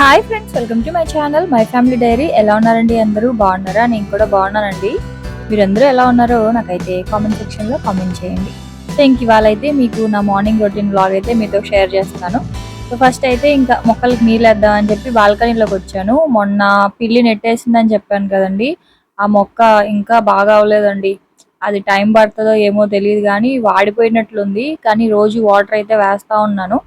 Hi friends welcome to my channel. My family diary. ఎలా ఉన్నారండి అందరూ? బాగున్నారా? నేను కూడా బాగున్నానండి. మీరందరూ ఎలా ఉన్నారో నాకైతే కామెంట్ సెక్షన్లో కామెంట్ చేయండి. సో ఇంక ఇవాళ అయితే మీకు నా మార్నింగ్ రొటీన్ బ్లాగ్ అయితే మీతో షేర్ చేస్తున్నాను సో ఫస్ట్ అయితే ఇంకా మొక్కలకి నీళ్ళు వేద్దాం అని చెప్పి బాల్కనీలోకి వచ్చాను. మొన్న పిల్లి నెట్టేసిందని చెప్పాను కదండి. ఆ మొక్క ఇంకా బాగా అవ్వలేదండి. అది టైం పడుతుందో ఏమో తెలియదు కానీ వాడిపోయినట్లుంది. కానీ రోజు వాటర్ అయితే వేస్తా ఉన్నాను.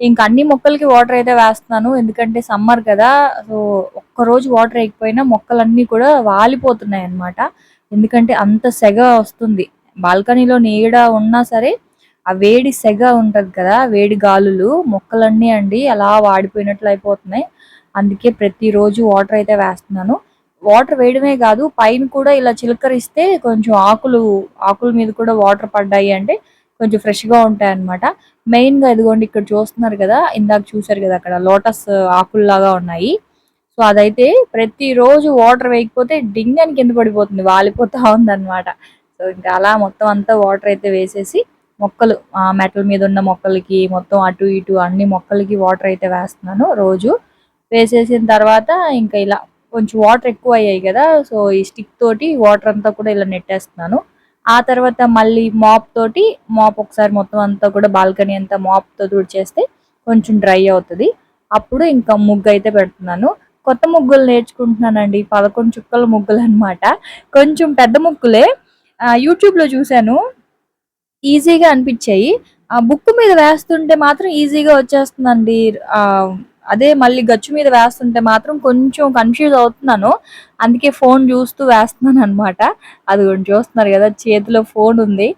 ఇంకా అన్ని మొక్కలకి వాటర్ అయితే వేస్తున్నాను. ఎందుకంటే సమ్మర్ కదా సో ఒక్క రోజు వాటర్ వేయకపోయినా మొక్కలన్నీ కూడా వాలిపోతున్నాయి అన్నమాట. ఎందుకంటే అంత సెగ వస్తుంది. బాల్కనీలో నీడ ఉన్నా సరే ఆ వేడి సెగ ఉంటుంది కదా వేడి గాలులు మొక్కలన్నీ అండి అలా వాడిపోయినట్లు అయిపోతున్నాయి. అందుకే ప్రతిరోజు వాటర్ అయితే వేస్తున్నాను. వాటర్ వేయడమే కాదు పైన కూడా ఇలా చిలకరిస్తే కొంచెం ఆకులు ఆకుల మీద కూడా వాటర్ పడ్డాయి అంటే కొంచెం ఫ్రెష్గా ఉంటాయి అన్నమాట మెయిన్గా ఇదిగోండి ఇక్కడ చూస్తున్నారు కదా ఇందాక చూసారు కదా అక్కడ లోటస్ ఆకుల్లాగా ఉన్నాయి. సో అదైతే ప్రతి రోజు వాటర్ వేయకపోతే డింగ్ అని కింద పడిపోతుంది వాలిపోతా ఉందన్నమాట. సో ఇంకా అలా మొత్తం అంతా వాటర్ అయితే వేసేసి మొక్కలు ఆ మెటల్ మీద ఉన్న మొక్కలకి మొత్తం అటు ఇటు అన్ని మొక్కలకి వాటర్ అయితే వేస్తున్నాను రోజు. వేసేసిన తర్వాత ఇంకా ఇలా కొంచెం వాటర్ ఎక్కువ అయ్యాయి కదా సో ఈ స్టిక్ తోటి వాటర్ అంతా కూడా ఇలా నెట్టేస్తున్నాను. ఆ తర్వాత మళ్ళీ మాప్ తోటి మాప్ ఒకసారి మొత్తం అంతా కూడా బాల్కనీ అంతా మాప్తో తుడిచేస్తే కొంచెం డ్రై అవుతుంది. అప్పుడు ఇంకా ముగ్గు అయితే పెడుతున్నాను. కొత్త ముగ్గులు నేర్చుకుంటున్నానండి. పదకొండు చుక్కల ముగ్గులు అన్నమాట. కొంచెం పెద్ద ముగ్గులే. యూట్యూబ్లో చూశాను. ఈజీగా అనిపించాయి. ఆ బుక్ మీద వేస్తుంటే మాత్రం ఈజీగా వచ్చేస్తుందండి. అదే మళ్ళీ గచ్చు మీద వేస్తుంటే మాత్రం కొంచెం కన్ఫ్యూజ్ అవుతున్నాను. అందుకే ఫోన్ చూస్తూ వేస్తున్నాను అనమాట అది చూస్తున్నారు కదా చేతిలో ఫోన్ ఉంది.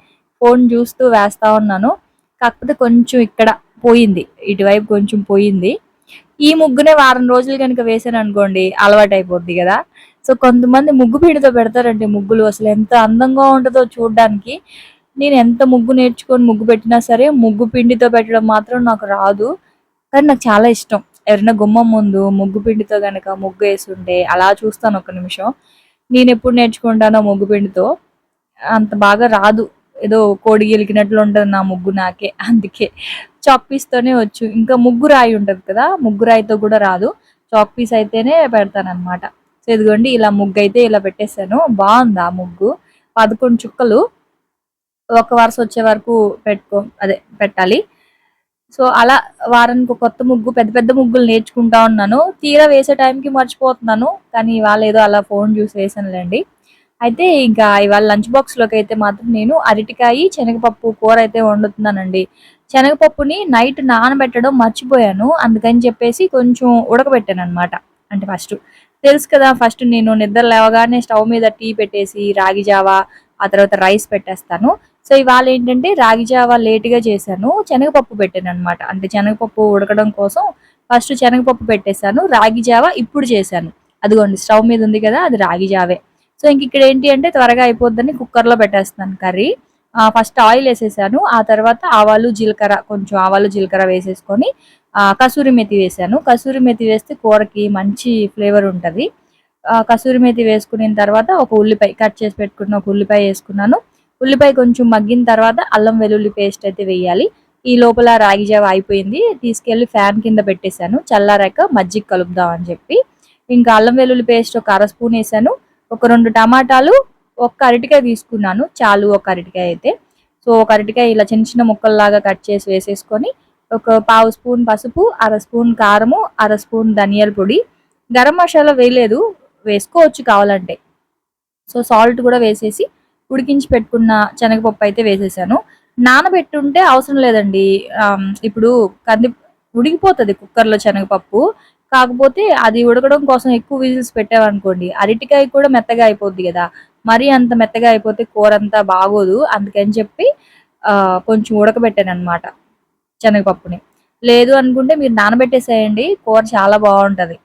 ఫోన్ చూస్తూ వేస్తా ఉన్నాను. కాకపోతే కొంచెం ఇక్కడ పోయింది. ఇటువైపు కొంచెం పోయింది. ఈ ముగ్గునే వారం రోజులు కనుక వేసాను అనుకోండి అలవాటు అయిపోద్ది కదా. సో కొంతమంది ముగ్గు పిండితో పెడతారండి ముగ్గులు. అసలు ఎంత అందంగా ఉంటుందో చూడడానికి. నేను ఎంత ముగ్గు నేర్చుకొని ముగ్గు పెట్టినా సరే ముగ్గు పిండితో పెట్టడం మాత్రం నాకు రాదు. కానీ నాకు చాలా ఇష్టం. ఎవరైనా గుమ్మం ముందు ముగ్గు పిండితో గనక ముగ్గు వేసుంటే అలా చూస్తాను ఒక నిమిషం. నేను ఎప్పుడు నేర్చుకుంటానో ముగ్గు పిండితో. అంత బాగా రాదు. ఏదో కోడి గెలికినట్లు ఉంటుంది నా ముగ్గు నాకే. అందుకే చాక్ పీస్తోనే వచ్చు. ఇంకా ముగ్గు రాయి ఉంటుంది కదా ముగ్గు రాయితో కూడా రాదు. చాక్ పీస్ అయితేనే పెడతాను సో ఇదిగోండి ఇలా ముగ్గు అయితే ఇలా పెట్టేశాను. బాగుంది ఆ ముగ్గు? పదకొండు చుక్కలు ఒక వరుస వచ్చే వరకు పెట్టుకో అదే పెట్టాలి. సో అలా వారానికి కొత్త ముగ్గు పెద్ద పెద్ద ముగ్గులు నేర్చుకుంటా ఉన్నాను. తీరా వేసే టైంకి మర్చిపోతున్నాను కానీ ఇవాళ ఏదో అలా ఫోన్ చూసి వేసానులేండి. అయితే ఇంకా ఇవాళ లంచ్ బాక్స్లోకి అయితే మాత్రం నేను అరటికాయ శనగపప్పు కూర అయితే వండుతున్నానండి. శనగపప్పుని నైట్ నానబెట్టడం మర్చిపోయాను. అందుకని చెప్పేసి కొంచెం ఉడకబెట్టాను అనమాట అంటే ఫస్ట్ తెలుసు కదా ఫస్ట్ నేను నిద్ర లేవగానే స్టవ్ మీద టీ పెట్టేసి రాగి జావా ఆ తర్వాత రైస్ పెట్టేస్తాను. సో ఇవాళ ఏంటంటే రాగి జావా లేట్గా చేశాను శనగపప్పు పెట్టాను అనమాట అంటే శనగపప్పు ఉడకడం కోసం ఫస్ట్ శనగపప్పు పెట్టేశాను రాగి జావా ఇప్పుడు చేశాను. అదిగోండి స్టవ్ మీద ఉంది కదా అది రాగి జావే. సో ఇంక ఇక్కడ ఏంటి అంటే త్వరగా అయిపోద్దని కుక్కర్లో పెట్టేస్తాను కర్రీ. ఫస్ట్ ఆయిల్ వేసేసాను ఆ తర్వాత ఆవాలు జీలకర్ర కొంచెం ఆవాలు జీలకర్ర వేసేసుకొని కసూరి మెతి వేసాను. కసూరి మెతి వేస్తే కూరకి మంచి ఫ్లేవర్ ఉంటుంది. కసూరి మెతి వేసుకున్న తర్వాత ఒక ఉల్లిపాయ కట్ చేసి పెట్టుకున్న ఒక ఉల్లిపాయ వేసుకున్నాను. ఉల్లిపాయ కొంచెం మగ్గిన తర్వాత అల్లం వెల్లుల్లి పేస్ట్ అయితే వేయాలి. ఈ లోపల రాగి జావ అయిపోయింది. తీసుకెళ్ళి ఫ్యాన్ కింద పెట్టేశాను. చల్లారాక మజ్జిగ కలుపుదాం అని చెప్పి. ఇంకా అల్లం వెల్లుల్లి పేస్ట్ ఒక అర స్పూన్ వేసాను ఒక రెండు టమాటాలు ఒక్క అరటికాయ తీసుకున్నాను. చాలు ఒక అరటికాయ అయితే. సో ఒక అరటికాయ ఇలా చిన్న చిన్న ముక్కల్లాగా కట్ చేసి వేసేసుకొని ఒక పావు స్పూన్ పసుపు అర స్పూన్ కారము అర స్పూన్ ధనియాల పొడి. గరం మసాలా వేయలేదు. వేసుకోవచ్చు కావాలంటే. సో సాల్ట్ కూడా వేసేసి ఉడికించి పెట్టుకున్న శనగపప్పు అయితే వేసేసాను. నానబెట్టుంటే అవసరం లేదండి. ఇప్పుడు కంది ఉడికిపోతుంది కుక్కర్లో శనగపప్పు. కాకపోతే అది ఉడకడం కోసం ఎక్కువ విజిల్స్ పెట్టామనుకోండి అరటికాయ కూడా మెత్తగా అయిపోద్ది కదా. మరీ అంత మెత్తగా అయిపోతే కూర అంతా బాగోదు. అందుకని చెప్పి కొంచెం ఉడకబెట్టాను అనమాట శనగపప్పుని. లేదు అనుకుంటే మీరు నానబెట్టేసేయండి కూర చాలా బాగుంటది.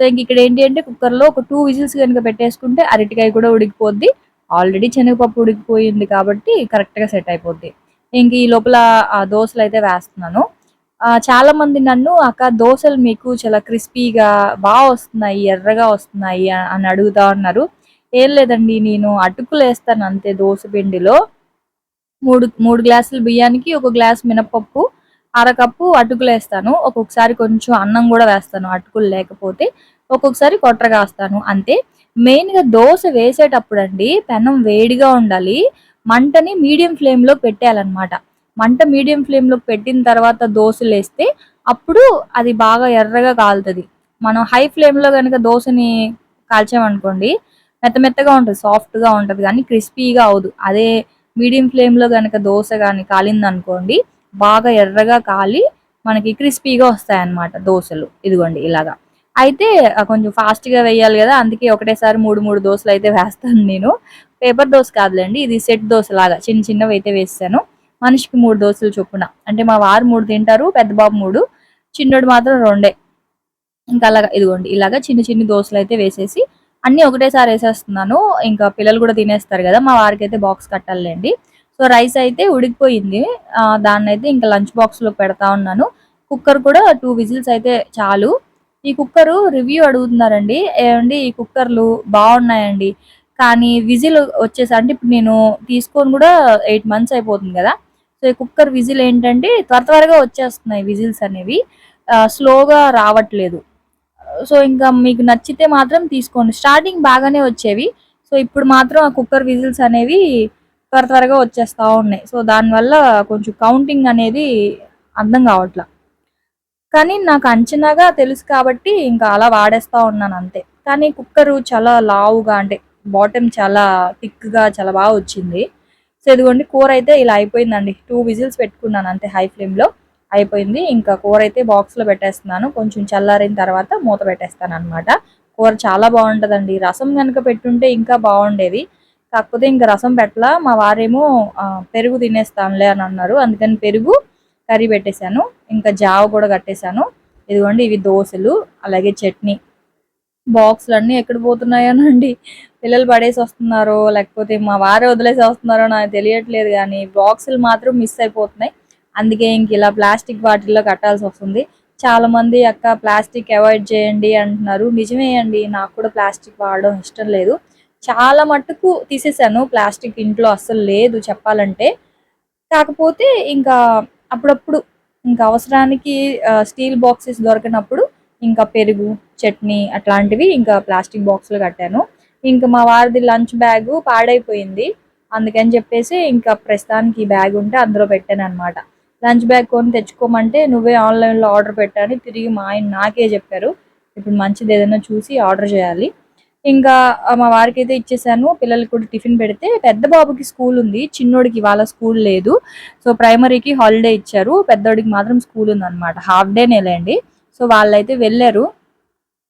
సో ఇంక ఇక్కడ ఏంటి అంటే కుక్కర్లో ఒక టూ విజిల్స్ కనుక పెట్టేసుకుంటే అరటికాయ కూడా ఉడికిపోద్ది ఆల్రెడీ శనగపప్పు ఉడికిపోయింది కాబట్టి కరెక్ట్గా సెట్ అయిపోద్ది. ఇంక ఈ లోపల దోశలు అయితే వేస్తున్నాను. చాలామంది చాలా మంది నన్ను అక్క దోశలు మీకు చాలా క్రిస్పీగా బాగా వస్తున్నాయి ఎర్రగా వస్తున్నాయి అని అడుగుతా ఉన్నారు. ఏం లేదండి నేను అటుకులు వేస్తాను అంతే దోశ పిండిలో. మూడు మూడు గ్లాసులు బియ్యానికి ఒక గ్లాస్ మినపప్పు అరకప్పు అటుకులు వేస్తాను. ఒక్కొక్కసారి కొంచెం అన్నం కూడా వేస్తాను అటుకులు లేకపోతే. ఒక్కొక్కసారి కొట్రగా వేస్తాను అంతే. మెయిన్గా దోశ వేసేటప్పుడు అండి పెనం వేడిగా ఉండాలి. మంటని మీడియం ఫ్లేమ్లో పెట్టేయాలన్నమాట. మంట మీడియం ఫ్లేమ్లో పెట్టిన తర్వాత దోశలు వేస్తే అప్పుడు అది బాగా ఎర్రగా కాలుతుంది. మనం హై ఫ్లేమ్లో కనుక దోశని కాల్చామనుకోండి మెత్త మెత్తగా ఉంటుంది సాఫ్ట్గా ఉంటుంది కానీ క్రిస్పీగా అవదు అదే మీడియం ఫ్లేమ్లో కనుక దోశ కానీ కాలిందనుకోండి బాగా ఎర్రగా కాలి మనకి క్రిస్పీగా వస్తాయి అన్నమాట దోశలు. ఇదిగోండి ఇలాగా. అయితే కొంచెం ఫాస్ట్గా వేయాలి కదా అందుకే ఒకటేసారి మూడు మూడు దోశలు అయితే వేస్తాను నేను. పేపర్ దోశ కాదులేండి ఇది సెట్ దోశ లాగా చిన్న చిన్నవి అయితే వేస్తాను. మనిషికి మూడు దోశలు చొప్పున. అంటే మా వారు మూడు తింటారు పెద్ద బాబు మూడు చిన్నోడు మాత్రం రెండే. ఇంకా అలాగా ఇదిగోండి ఇలాగా చిన్న చిన్న దోశలు అయితే వేసేసి అన్ని ఒకటేసారి వేసేస్తున్నాను. ఇంకా పిల్లలు కూడా తినేస్తారు కదా మా వారికి అయితే బాక్స్ కట్టాలండి సో రైస్ అయితే ఉడికిపోయింది. దాన్ని అయితే ఇంకా లంచ్ బాక్స్లో పెడతా ఉన్నాను. కుక్కర్ కూడా టూ విజిల్స్ అయితే చాలు. ఈ కుక్కర్ రివ్యూ అడుగుతున్నారండి. ఏమండి ఈ కుక్కర్లు బాగున్నాయండి. కానీ విజిల్ వచ్చేసి అంటే ఇప్పుడు నేను తీసుకొని కూడా ఎయిట్ మంత్స్ అయిపోతుంది కదా. సో ఈ కుక్కర్ విజిల్ ఏంటంటే త్వర త్వరగా వచ్చేస్తున్నాయి విజిల్స్ అనేవి. స్లోగా రావట్లేదు. సో ఇంకా మీకు నచ్చితే మాత్రం తీసుకోండి. స్టార్టింగ్ బాగానే వచ్చేవి. సో ఇప్పుడు మాత్రం ఆ కుక్కర్ విజిల్స్ అనేవి త్వర త్వరగా వచ్చేస్తూ ఉన్నాయి. సో దానివల్ల కొంచెం కౌంటింగ్ అనేది అర్థం కావట్లా. కానీ నాకు అంచనాగా తెలుసు కాబట్టి ఇంకా అలా వాడేస్తా ఉన్నాను అంతే. కానీ కుక్కర్ చాలా లావుగా అంటే బాటమ్ చాలా థిక్గా చాలా బాగా వచ్చింది. సో ఇదిగోండి కూర అయితే ఇలా అయిపోయిందండి. టూ విజిల్స్ పెట్టుకున్నాను అంతే హై ఫ్లేమ్లో. అయిపోయింది. ఇంకా కూర అయితే బాక్స్లో పెట్టేస్తున్నాను. కొంచెం చల్లారిన తర్వాత మూత పెట్టేస్తాను అనమాట కూర చాలా బాగుంటుందండి. రసం కనుక పెట్టుంటే ఇంకా బాగుండేది. కాకపోతే ఇంకా రసం పెట్టలా. మా వారేమో పెరుగు తినేస్తానులే అని అన్నారు. అందుకని పెరుగు కర్రీ పెట్టేశాను. ఇంకా జావ కూడా కట్టేశాను. ఇదిగోండి ఇవి దోశలు అలాగే చట్నీ. బాక్సులు అన్నీ ఎక్కడ పోతున్నాయోనండి? పిల్లలు పడేసి వస్తున్నారో లేకపోతే మా వారే వదిలేసి వస్తున్నారో నాకు తెలియట్లేదు కానీ బాక్సులు మాత్రం మిస్ అయిపోతున్నాయి. అందుకే ఇంక ఇలా ప్లాస్టిక్ వాటిల్లో కట్టాల్సి వస్తుంది. చాలా మంది అక్క ప్లాస్టిక్ అవాయిడ్ చేయండి అంటున్నారు. నిజమే అండి నాకు కూడా ప్లాస్టిక్ వాడడం ఇష్టం లేదు. చాలా మట్టుకు తీసేసాను ప్లాస్టిక్ ఇంట్లో అస్సలు లేదు చెప్పాలంటే. కాకపోతే ఇంకా అప్పుడప్పుడు ఇంకా అవసరానికి స్టీల్ బాక్సెస్ దొరకనప్పుడు ఇంకా పెరుగు చట్నీ అట్లాంటివి ఇంకా ప్లాస్టిక్ బాక్స్లో కట్టాను. ఇంకా మా వారిది లంచ్ బ్యాగ్ పాడైపోయింది. అందుకని చెప్పేసి ఇంకా ప్రస్తుతానికి ఈ బ్యాగ్ ఉంటే అందులో పెట్టాను అనమాట లంచ్ బ్యాగ్ కొని తెచ్చుకోమంటే నువ్వే ఆన్లైన్లో ఆర్డర్ పెట్టాను తిరిగి మా ఆయన నాకే చెప్పారు. ఇప్పుడు మంచిది ఏదైనా చూసి ఆర్డర్ చేయాలి. ఇంకా మా వారికి అయితే ఇచ్చేసాను. పిల్లలకి కూడా టిఫిన్ పెడితే పెద్ద బాబుకి స్కూల్ ఉంది. చిన్నోడికి ఇవాళ స్కూల్ లేదు. సో ప్రైమరీకి హాలిడే ఇచ్చారు. పెద్దోడికి మాత్రం స్కూల్ ఉంది అనమాట హాఫ్ డే లేండి సో వాళ్ళైతే వెళ్ళారు.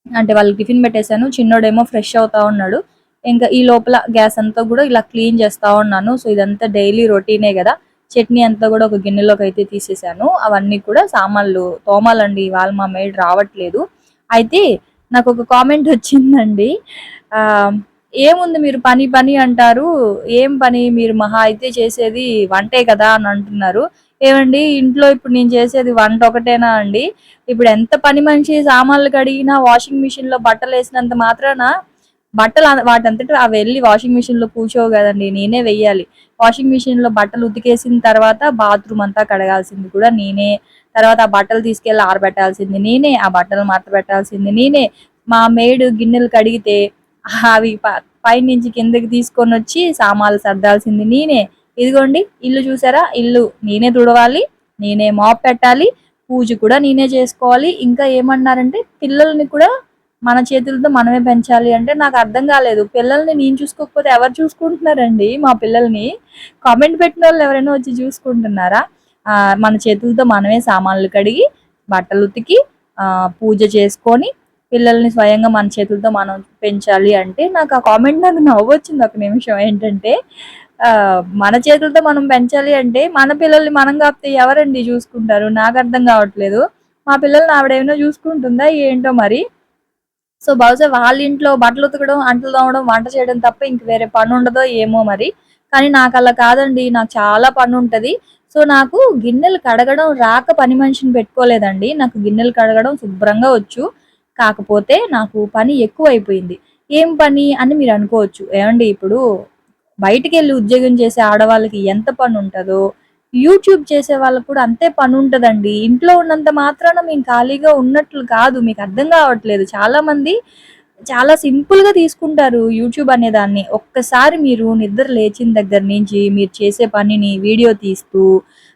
అంటే వాళ్ళకి టిఫిన్ పెట్టేశాను. చిన్నోడేమో ఫ్రెష్ అవుతా ఉన్నాడు. ఇంకా ఈ లోపల గ్యాస్ అంతా కూడా ఇలా క్లీన్ చేస్తూ ఉన్నాను. సో ఇదంతా డైలీ రొటీనే కదా. చట్నీ అంతా కూడా ఒక గిన్నెలోకి అయితే తీసేసాను అవన్నీ కూడా సామాన్లు తోమాలండి. ఇవాళ మా మేడ్ రావట్లేదు. అయితే నాకు ఒక కామెంట్ వచ్చిందండి. ఏముంది మీరు పని పని అంటారు ఏం పని మీరు మహా అయితే చేసేది వంటే కదా అని అంటున్నారు. ఏమండి ఇంట్లో ఇప్పుడు నేను చేసేది వంట ఒకటేనా అండి? ఇప్పుడు ఎంత పని మనిషి సామాన్లు కడిగినా వాషింగ్ మిషన్లో బట్టలు వేసినంత మాత్రాన బట్టలు వాటంతటి అవి వెళ్ళి వాషింగ్ మిషన్లో కూర్చోవు కదండి నేనే వెయ్యాలి. వాషింగ్ మిషన్లో బట్టలు ఉతికేసిన తర్వాత బాత్రూమ్ అంతా కడగాల్సింది కూడా నేనే. తర్వాత ఆ బట్టలు తీసుకెళ్ళి ఆరబెట్టాల్సింది నేనే ఆ బట్టలు మాట పెట్టాల్సింది నేనే. మా మేడు గిన్నెలు కడిగితే అవి ప- పైనుంచి కిందకి తీసుకొని వచ్చి సామాన్లు సర్దాల్సింది నేనే. ఇదిగోండి ఇల్లు చూసారా? ఇల్లు నేనే తుడవాలి నేనే మాప్ పెట్టాలి పూజ కూడా నేనే చేసుకోవాలి. ఇంకా ఏమన్నారంటే పిల్లల్ని కూడా మన చేతులతో మనమే పెంచాలి అంటే నాకు అర్థం కాలేదు. పిల్లల్ని నేను చూసుకోకపోతే ఎవరు చూసుకుంటున్నారండి మా పిల్లల్ని? కామెంట్ పెట్టిన వాళ్ళు ఎవరైనా వచ్చి చూసుకుంటున్నారా? మన చేతులతో మనమే సామాన్లు కడిగి బట్టలు ఉతికి పూజ చేసుకొని పిల్లల్ని స్వయంగా మన చేతులతో మనం పెంచాలి అంటే నాకు ఆ కామెంట్ నాకు నవ్వొచ్చింది ఒక నిమిషం ఏంటంటే మన చేతులతో మనం పెంచాలి అంటే మన పిల్లల్ని మనం కాపితే ఎవరండి చూసుకుంటారు? నాకు అర్థం కావట్లేదు. మా పిల్లల్ని ఆవిడేమైనా చూసుకుంటుందా ఏంటో మరి? సో బహుశా వాళ్ళ ఇంట్లో బట్టలు ఉతకడం అంటలు తోమడం వంట చేయడం తప్ప ఇంక వేరే పని ఉండదో ఏమో మరి. కానీ నాకు అలా కాదండి. నాకు చాలా పని ఉంటుంది. సో నాకు గిన్నెలు కడగడం రాక పని మనిషిని పెట్టుకోలేదండి. నాకు గిన్నెలు కడగడం శుభ్రంగా వచ్చు. కాకపోతే నాకు పని ఎక్కువ అయిపోయింది ఏం పని అని మీరు అనుకోవచ్చు. ఏమండి ఇప్పుడు బయటికి వెళ్ళి ఉద్యోగం చేసే ఆడవాళ్ళకి ఎంత పని ఉంటుందో యూట్యూబ్ చేసే వాళ్ళకి కూడా అంతే పని ఉంటుందండి ఇంట్లో ఉన్నంత మాత్రాన మేము ఖాళీగా ఉన్నట్లు కాదు. మీకు అర్థం కావట్లేదు. చాలామంది చాలా సింపుల్గా తీసుకుంటారు యూట్యూబ్ అనే దాన్ని. ఒక్కసారి మీరు నిద్ర లేచిన దగ్గర నుంచి మీరు చేసే పనిని వీడియో తీస్తూ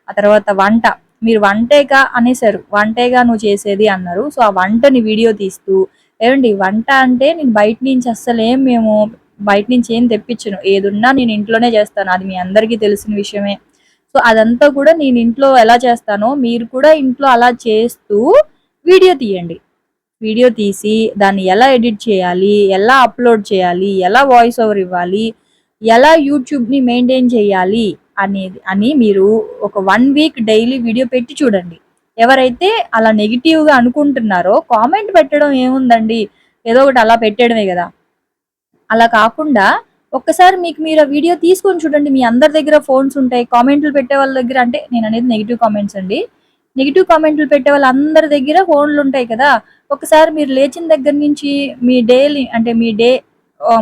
ఆ తర్వాత వంట. మీరు వంటేగా అనేసారు వంటేగా నువ్వు చేసేది అన్నారు. సో ఆ వంటని వీడియో తీస్తూ ఏమండి వంట అంటే నేను బయట నుంచి అస్సలు ఏం మేము బయట నుంచి ఏం తెప్పించను. ఏదున్నా నేను ఇంట్లోనే చేస్తాను. అది మీ అందరికీ తెలిసిన విషయమే. సో అదంతా కూడా నేను ఇంట్లో ఎలా చేస్తానో మీరు కూడా ఇంట్లో అలా చేస్తూ వీడియో తీయండి. వీడియో తీసి దాన్ని ఎలా ఎడిట్ చేయాలి ఎలా అప్లోడ్ చేయాలి ఎలా వాయిస్ ఓవర్ ఇవ్వాలి ఎలా యూట్యూబ్ని మెయింటైన్ చేయాలి అనేది అని మీరు ఒక వన్ వీక్ డైలీ వీడియో పెట్టి చూడండి. ఎవరైతే అలా నెగిటివ్గా అనుకుంటున్నారో కామెంట్ పెట్టడం ఏముందండి? ఏదో ఒకటి అలా పెట్టడమే కదా. అలా కాకుండా ఒక్కసారి మీకు మీరు ఆ వీడియో తీసుకొని చూడండి. మీ అందరి దగ్గర ఫోన్స్ ఉంటాయి కామెంట్లు పెట్టే వాళ్ళ దగ్గర అంటే నేను అనేది నెగిటివ్ కామెంట్స్ అండి. నెగిటివ్ కామెంట్లు పెట్టే వాళ్ళందరి దగ్గర ఫోన్లు ఉంటాయి కదా. ఒకసారి మీరు లేచిన దగ్గర నుంచి మీ డైలీ అంటే మీ డే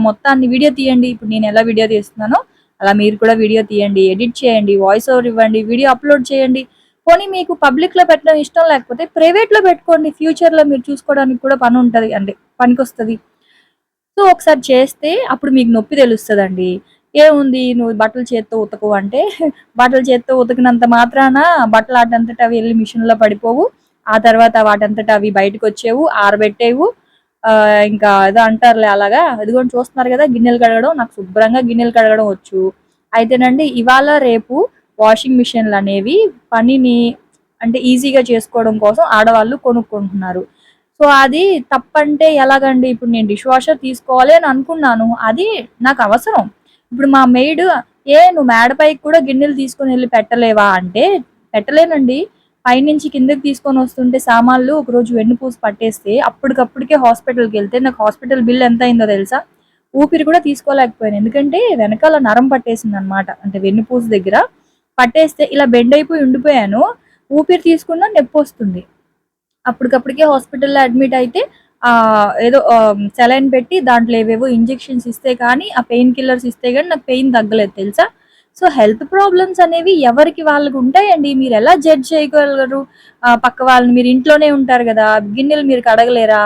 మొత్తాన్ని వీడియో తీయండి. ఇప్పుడు నేను ఎలా వీడియో తీస్తున్నానో అలా మీరు కూడా వీడియో తీయండి ఎడిట్ చేయండి వాయిస్ ఓవర్ ఇవ్వండి వీడియో అప్లోడ్ చేయండి. పోనీ మీకు పబ్లిక్లో పెట్టడం ఇష్టం లేకపోతే ప్రైవేట్లో పెట్టుకోండి. ఫ్యూచర్లో మీరు చూసుకోవడానికి కూడా పని ఉంటుంది. అంటే పనికొస్తుంది. సో ఒకసారి చేస్తే అప్పుడు మీకు నొప్పి తెలుస్తుందండి. ఏముంది నువ్వు బట్టలు చేత్తో ఉతకు అంటే? బట్టలు చేత్తో ఉతకినంత మాత్రాన బట్టలు ఆటంతట అవి వెళ్ళి మిషన్లో పడిపోవు. ఆ తర్వాత వాటంతట అవి బయటకు వచ్చేవు ఆరబెట్టేవు. ఆ, ఇంకా ఏదో అంటారులే అలాగా. ఇదిగోండి చూస్తున్నారు కదా గిన్నెలు కడగడం నాకు శుభ్రంగా గిన్నెలు కడగడం వచ్చు. అయితేనండి ఇవాళ రేపు వాషింగ్ మిషన్లు అనేవి పనిని అంటే ఈజీగా చేసుకోవడం కోసం ఆడవాళ్ళు కొనుక్కుంటున్నారు. సో అది తప్పంటే ఎలాగండి? ఇప్పుడు నేను డిష్ వాషర్ తీసుకోవాలి అని అనుకున్నాను. అది నాకు అవసరం. ఇప్పుడు మా మెయిడ్ ఏ నువ్వు మేడపైకి కూడా గిన్నెలు తీసుకొని వెళ్ళి పెట్టలేవా? అంటే పెట్టలేనండి. పైనుంచి కిందకి తీసుకొని వస్తుంటే సామాన్లు ఒకరోజు వెన్నుపూసి పట్టేస్తే అప్పటికప్పటికే హాస్పిటల్కి వెళ్తే నాకు హాస్పిటల్ బిల్ ఎంత అయిందో తెలుసా? ఊపిరి కూడా తీసుకోలేకపోయాను. ఎందుకంటే వెనకాల నరం పట్టేసింది అనమాట అంటే వెన్నుపూస దగ్గర పట్టేస్తే ఇలా బెండ్ అయిపోయి ఉండిపోయాను. ఊపిరి తీసుకున్నా నొప్పి వస్తుంది. అప్పటికప్పటికే హాస్పిటల్లో అడ్మిట్ అయితే ఏదో సెలైన్ పెట్టి దాంట్లో ఏవేవో ఇంజెక్షన్స్ ఇస్తే కానీ ఆ పెయిన్ కిల్లర్స్ ఇస్తే కానీ నాకు పెయిన్ తగ్గలేదు తెలుసా? సో హెల్త్ ప్రాబ్లమ్స్ అనేవి ఎవరికి వాళ్ళకి ఉంటాయండి? మీరు ఎలా జడ్జ్ చేయగలరు? పక్క వాళ్ళని మీరు ఇంట్లోనే ఉంటారు కదా గిన్నెలు మీరు కడగలేరా?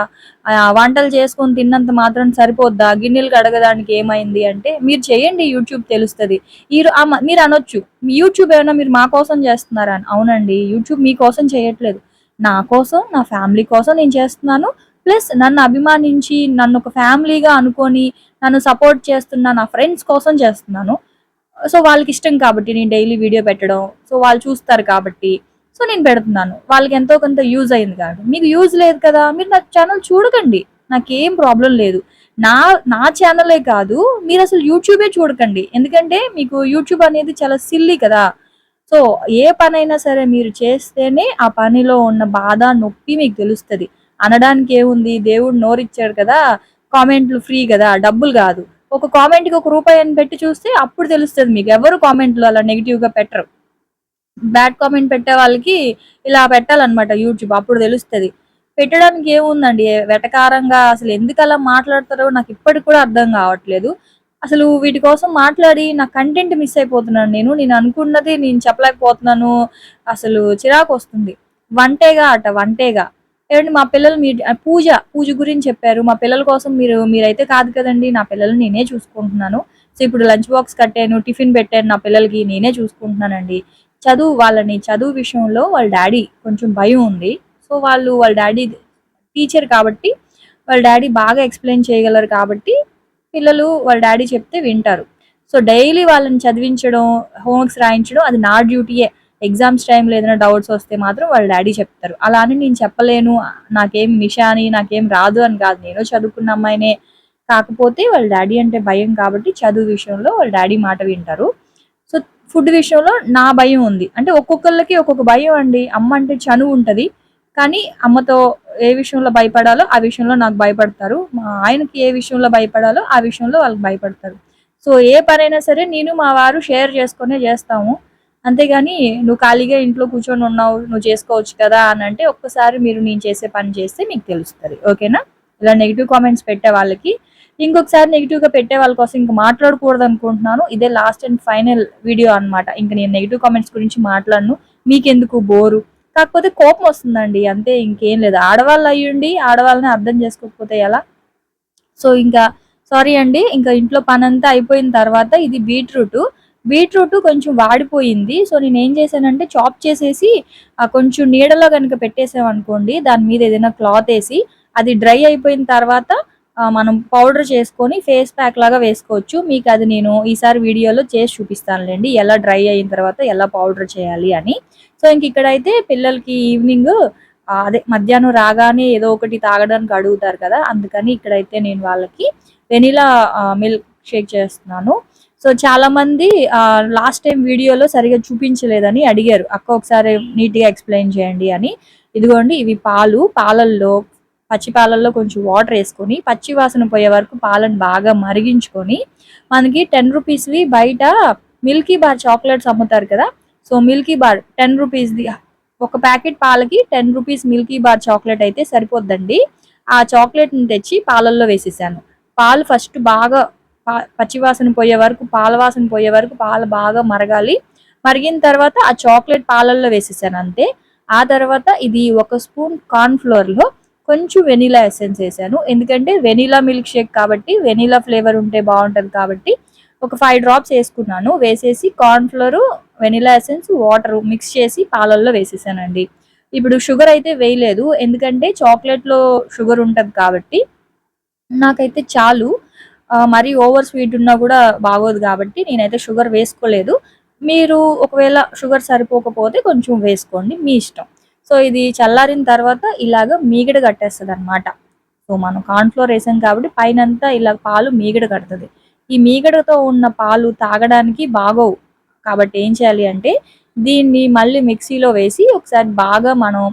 వంటలు చేసుకొని తిన్నంత మాత్రం సరిపోద్దా? గిన్నెలు కడగడానికి ఏమైంది అంటే మీరు చేయండి యూట్యూబ్ తెలుస్తుంది. మీరు మీరు అనొచ్చు. యూట్యూబ్ ఏమైనా మీరు మా కోసం చేస్తున్నారా? అవునండి యూట్యూబ్ మీకోసం చేయట్లేదు. నా కోసం నా ఫ్యామిలీ కోసం నేను చేస్తున్నాను. ప్లస్ నన్ను అభిమానించి నన్ను ఒక ఫ్యామిలీగా అనుకొని నన్ను సపోర్ట్ చేస్తున్న నా ఫ్రెండ్స్ కోసం చేస్తున్నాను. సో వాళ్ళకి ఇష్టం కాబట్టి నేను డైలీ వీడియో పెట్టడం సో వాళ్ళు చూస్తారు కాబట్టి సో నేను పెడుతున్నాను. వాళ్ళకి ఎంతో కొంత యూజ్ అయింది కాబట్టి. మీకు యూజ్ లేదు కదా మీరు నా ఛానల్ చూడకండి. నాకేం ప్రాబ్లం లేదు. నా నా ఛానలే కాదు మీరు అసలు యూట్యూబే చూడకండి. ఎందుకంటే మీకు యూట్యూబ్ అనేది చాలా సిల్లీ కదా. సో ఏ పనైనా సరే మీరు చేస్తేనే ఆ పనిలో ఉన్న బాధ నొప్పి మీకు తెలుస్తుంది. అనడానికి ఏముంది? దేవుడు నోరిచ్చాడు కదా కామెంట్లు ఫ్రీ కదా డబ్బులు కాదు. ఒక కామెంట్కి ఒక రూపాయి అని పెట్టి చూస్తే అప్పుడు తెలుస్తుంది మీకు. ఎవరు కామెంట్లు అలా నెగిటివ్గా పెట్టరు. బ్యాడ్ కామెంట్ పెట్టే వాళ్ళకి ఇలా పెట్టాలన్నమాట యూట్యూబ్. అప్పుడు తెలుస్తుంది. పెట్టడానికి ఏముందండి? వెటకారంగా అసలు ఎందుకు అలా మాట్లాడతారో నాకు ఇప్పటికి కూడా అర్థం కావట్లేదు. అసలు వీటి కోసం మాట్లాడి నా కంటెంట్ మిస్ అయిపోతున్నాను నేను. నేను అనుకున్నది నేను చెప్పలేకపోతున్నాను. అసలు చిరాకు వస్తుంది. వంటేగా అట వంటేగా. ఏమంటే మా పిల్లలు మీ పూజ పూజ గురించి చెప్పారు. మా పిల్లల కోసం మీరు మీరైతే కాదు కదండి నా పిల్లలు నేనే చూసుకుంటున్నాను. సో ఇప్పుడు లంచ్ బాక్స్ కట్టాను టిఫిన్ పెట్టాను నా పిల్లలకి నేనే చూసుకుంటున్నానండి. చదువు వాళ్ళని చదువు విషయంలో వాళ్ళ డాడీ కొంచెం భయం ఉంది. సో వాళ్ళు వాళ్ళ డాడీ టీచర్ కాబట్టి వాళ్ళ డాడీ బాగా ఎక్స్ప్లెయిన్ చేయగలరు కాబట్టి పిల్లలు వాళ్ళ డాడీ చెప్తే వింటారు. సో డైలీ వాళ్ళని చదివించడం హోంవర్క్స్ రాయించడం అది నా డ్యూటీయే. ఎగ్జామ్స్ టైంలో ఏదైనా డౌట్స్ వస్తే మాత్రం వాళ్ళ డాడీ చెప్తారు. అలా అని నేను చెప్పలేను. నాకేం నిషాని నాకేం రాదు అని కాదు. నేను చదువుకున్న అమ్మాయినే కాకపోతే వాళ్ళ డాడీ అంటే భయం కాబట్టి చదువు విషయంలో వాళ్ళ డాడీ మాట వింటారు. సో ఫుడ్ విషయంలో నా భయం ఉంది. అంటే ఒక్కొక్కళ్ళకి ఒక్కొక్క భయం అండి. అమ్మ అంటే చనువు ఉంటుంది. కానీ అమ్మతో ఏ విషయంలో భయపడాలో ఆ విషయంలో నాకు భయపడతారు. మా ఆయనకి ఏ విషయంలో భయపడాలో ఆ విషయంలో వాళ్ళకి భయపడతారు. సో ఏ పనైనా సరే నేను మా వారు షేర్ చేసుకునే చేస్తాము. అంతేగాని నువ్వు ఖాళీగా ఇంట్లో కూర్చొని ఉన్నావు నువ్వు చేసుకోవచ్చు కదా అని అంటే ఒక్కసారి మీరు నేను చేసే పని చేస్తే మీకు తెలుస్తుంది. ఓకేనా? ఇలా నెగిటివ్ కామెంట్స్ పెట్టే వాళ్ళకి. ఇంకొకసారి నెగిటివ్గా పెట్టే వాళ్ళ కోసం ఇంకా మాట్లాడకూడదు అనుకుంటున్నాను. ఇదే లాస్ట్ అండ్ ఫైనల్ వీడియో అన్నమాట. ఇంకా నేను నెగిటివ్ కామెంట్స్ గురించి మాట్లాడను. మీకెందుకు బోరు? కాకపోతే కోపం వస్తుందండి. అంతే ఇంకేం లేదు. ఆడవాళ్ళు అయ్యుండి ఆడవాళ్ళని అర్థం చేసుకోకపోతే ఎలా? సో ఇంకా సారీ అండి. ఇంకా ఇంట్లో పని అంతా అయిపోయిన తర్వాత ఇది బీట్రూట్. బీట్రూట్ కొంచెం వాడిపోయింది. సో నేను ఏం చేశానంటే చాప్ చేసేసి కొంచెం నీడలో కనుక పెట్టేసాం అనుకోండి దాని మీద ఏదైనా క్లాత్ వేసి అది డ్రై అయిపోయిన తర్వాత మనం పౌడర్ చేసుకొని ఫేస్ ప్యాక్ లాగా వేసుకోవచ్చు. మీకు అది నేను ఈసారి వీడియోలో చేసి చూపిస్తానులేండి ఎలా డ్రై అయిన తర్వాత ఎలా పౌడర్ చేయాలి అని. సో ఇంక ఇక్కడైతే పిల్లలకి ఈవినింగ్ అదే మధ్యాహ్నం రాగానే ఏదో ఒకటి తాగడానికి అడుగుతారు కదా అందుకని ఇక్కడైతే నేను వాళ్ళకి వెనీలా మిల్క్ షేక్ చేస్తున్నాను. సో చాలా మంది లాస్ట్ టైం వీడియోలో సరిగా చూపించలేదని అడిగారు. అక్క ఒకసారి నీట్గా ఎక్స్ప్లెయిన్ చేయండి అని. ఇదిగోండి ఇవి పాలు. పాలల్లో పచ్చి పాలల్లో కొంచెం వాటర్ వేసుకొని పచ్చి వాసన పోయే వరకు పాలను బాగా మరిగించుకొని మనకి టెన్ రూపీస్వి బయట మిల్కీ బార్ చాక్లెట్స్ అమ్ముతారు కదా సో మిల్కీ బార్ టెన్ రూపీస్ది ఒక ప్యాకెట్ పాలకి ten rupees milky bar chocolate అయితే సరిపోద్దండి. ఆ చాక్లెట్ని తెచ్చి పాలల్లో వేసేసాను. పాలు ఫస్ట్ బాగా పా- పోయే వరకు పాల వాసన పోయే వరకు పాలు బాగా మరగాలి. మరిగిన తర్వాత ఆ చాక్లెట్ పాలల్లో వేసేసాను అంతే. ఆ తర్వాత ఇది ఒక స్పూన్ కార్న్ ఫ్లోర్లో కొంచెం వెనిలా ఎసెన్స్ వేసాను. ఎందుకంటే వెనీలా మిల్క్ షేక్ కాబట్టి వెనిలా ఫ్లేవర్ ఉంటే బాగుంటుంది కాబట్టి ఒక ఫైవ్ డ్రాప్స్ వేసుకున్నాను. వేసేసి corn flour vanilla essence water mix చేసి పాలల్లో వేసేసానండి. ఇప్పుడు షుగర్ అయితే వేయలేదు. ఎందుకంటే చాక్లెట్లో షుగర్ ఉంటుంది కాబట్టి నాకైతే చాలు. మరీ ఓవర్ స్వీట్ ఉన్నా కూడా బాగోదు కాబట్టి నేనైతే షుగర్ వేసుకోలేదు. మీరు ఒకవేళ షుగర్ సరిపోకపోతే కొంచెం వేసుకోండి మీ ఇష్టం. సో ఇది చల్లారిన తర్వాత ఇలాగ మీగడ కట్టేస్తుంది అనమాట సో మనం కార్న్ఫ్లోర్ వేసాం కాబట్టి పైనంతా ఇలా పాలు మీగడ కడుతుంది. ఈ మీగడతో ఉన్న పాలు తాగడానికి బాగోవు. కాబట్టి ఏం చేయాలి అంటే దీన్ని మళ్ళీ మిక్సీలో వేసి ఒకసారి బాగా మనం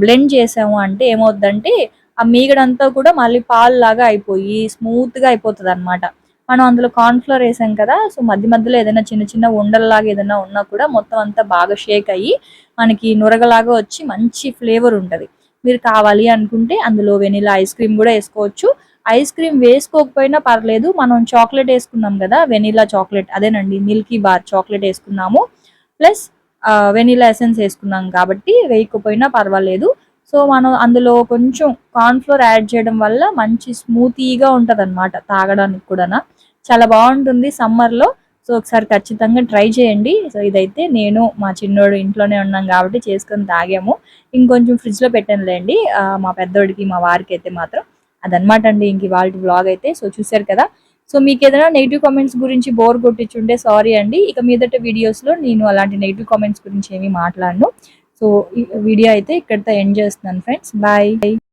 బ్లెండ్ చేసాము అంటే ఏమవుద్దంటే ఆ మీగడంతా కూడా మళ్ళీ పాలు లాగా అయిపోయి స్మూత్గా అయిపోతుంది అనమాట మనం అందులో కార్న్ఫ్లోర్ వేసాం కదా సో మధ్య మధ్యలో ఏదైనా చిన్న చిన్న ఉండల్లాగా ఏదైనా ఉన్నా కూడా మొత్తం అంతా బాగా షేక్ అయ్యి మనకి నురగలాగా వచ్చి మంచి ఫ్లేవర్ ఉంటది. మీరు కావాలి అనుకుంటే అందులో వెనిలా ఐస్ క్రీమ్ కూడా వేసుకోవచ్చు. ఐస్ క్రీమ్ వేసుకోకపోయినా పర్లేదు మనం చాక్లెట్ వేసుకున్నాం కదా వెనిలా చాక్లెట్ అదేనండి మిల్కీ బార్ చాక్లెట్ వేసుకున్నాము. ప్లస్ వెనిలా ఎసెన్స్ వేసుకున్నాం కాబట్టి వేయకపోయినా పర్వాలేదు. సో మనం అందులో కొంచెం కార్న్ఫ్లోర్ యాడ్ చేయడం వల్ల మంచి స్మూతీగా ఉంటుంది అనమాట తాగడానికి కూడా చాలా బాగుంటుంది సమ్మర్లో సో ఒకసారి ఖచ్చితంగా ట్రై చేయండి. సో ఇదైతే నేను మా చిన్నోడు ఇంట్లోనే ఉన్నాం కాబట్టి చేసుకొని తాగాము. ఇంకొంచెం ఫ్రిడ్జ్లో పెట్టానులేండి. మా పెద్దోడికి మా వారికి అయితే మాత్రం. అదనమాట అండి ఇంక వాళ్ళ బ్లాగ్ అయితే. సో చూసారు కదా. సో మీకు ఏదైనా నెగిటివ్ కామెంట్స్ గురించి బోర్ కొట్టించుంటే సారీ అండి. ఇక మీదట వీడియోస్లో నేను అలాంటి నెగిటివ్ కామెంట్స్ గురించి ఏమీ మాట్లాడను. సో ఈ వీడియో అయితే ఇక్కడితో ఎండ్ చేస్తున్నాను ఫ్రెండ్స్ బాయ్